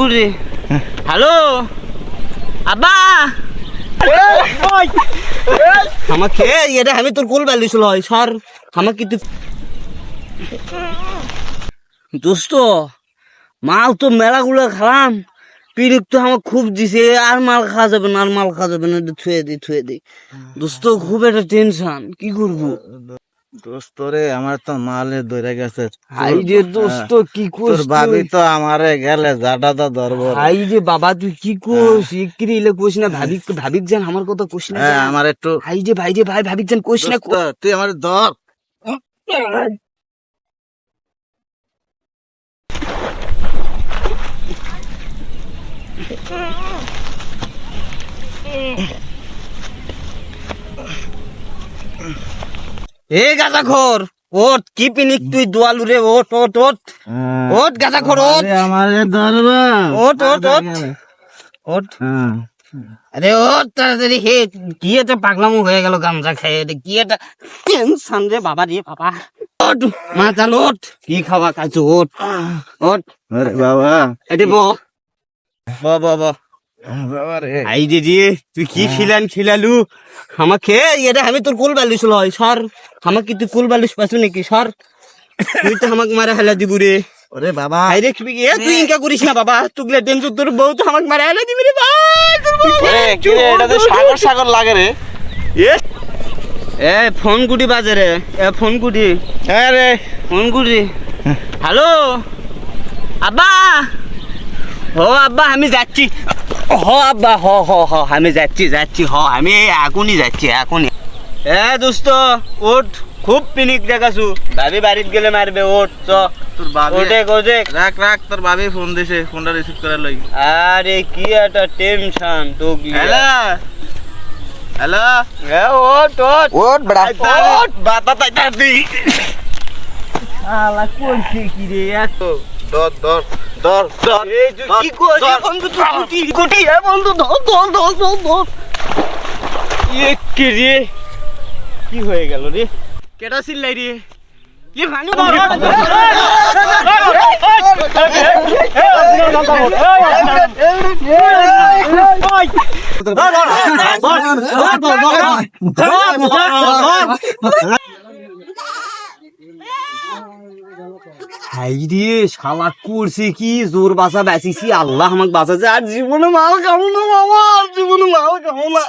গুড়ি হ্যালো? আব্বা! আমাকে এটা আমি তোর কোল বালিছিল হয়, সর। আমাকে তুই দোস্ত, মাল তো মেলাগুলো খালাম। পিরিক তো আমার খুব দিছে, আর মাল খাওয়া যাবে না, আর মাল খাওয়া যাবে না থুয়ে দি থুয়ে দি। দোস্ত, খুব একটা টেনশন কি করব? দোস্ত রে আমার তো মালে ধরে গেছে। হাই রে দোস্ত কি তোর ভাবি তো আমারে গেলে জাটা তো ধরবো। হাই রে বাবা তুই কি কোস ইকরি ইলে কোস না ভাবিক ভাবিক জান আমার কথা কোস না। হ্যাঁ আমার একটু হাই রে ভাই রে ভাই ভাবিক জান কোস না। তুই আমার ধর। এ গাজা খোর ওট কি পিনিক তুই দোয়ালু রে ওট ওট ওট ওট গাজা খোর ওট আমারে ধরবা ওট ওট ওট ওট হ্যাঁ। আরে ওট তাড়াতাড়ি হে কি একটা পাগলামো হয়ে গেল গামজা খেয়ে রে, কি একটা টেনশন রে বাবা রে বাবা। ওট মা চাল ওট কি খাওয়া খাইছো ওট ওট আরে বাবা। এটি বো ব ব ব বাবা রে। আই দিদি তুই কি খিলান খিলালু? আমাকে এটা আমি তোর কোল বালিশ লয় সর। আমাকে তুই কোল বালিশ পাচ্ছ নাকি সর? তুই তো আমাকে মারা হেলা দিব রে। ওরে বাবা। আই রে কি এ তুই ইনকা করিস না বাবা। তুগলে টেনশন তোর বউ তো আমাকে মারা হেলা দিবি রে ভাই তোর বউ কি রে এটা তো সাগর সাগর লাগে রে। এ ফোন গুটি বাজে রে। এ ফোন গুটি হ্যাঁ রে। ফোন গুটি হ্যালো? আব্বা? হ আব্বা আমি যাচ্ছি। হ আব্বা হ হ হ আমি যাচ্ছি যাচ্ছি হ আমি এখনই যাচ্ছি এখনই এ দোস্ত ওঠ খুব পিনিক দেখাছু ভাবি বাড়িতে গেলে মারবে ওঠ চ। তোর ভাবি ওঠে কোজে রাখ রাখ তোর ভাবি ফোন দিছে ফোনটা রিসিভ করে লই আরে কি একটা টেনশন তো হ্যালো? হ্যালো? এ ওঠ ওঠ ওট বড়া ওঠ বাতা তাই তাই আলা কইছে কি রে এত। ধর ধর ধর ধর এই তুই কি করছিস বন্ধু তুই গুটি গুটি এ বন্ধু ধর ধর ধর ধর ধর এ কে রে কি হয়ে গেল রে কেটা চিল্লাই রে কি ভাঙে হাই রে, শালা করছে কি? জোর বাসা বেঁচেছি, আল্লাহ আমাকে বাঁচাছে আর জীবনে মাল খাব না, বাবা, আর জীবনে মাল খাব না।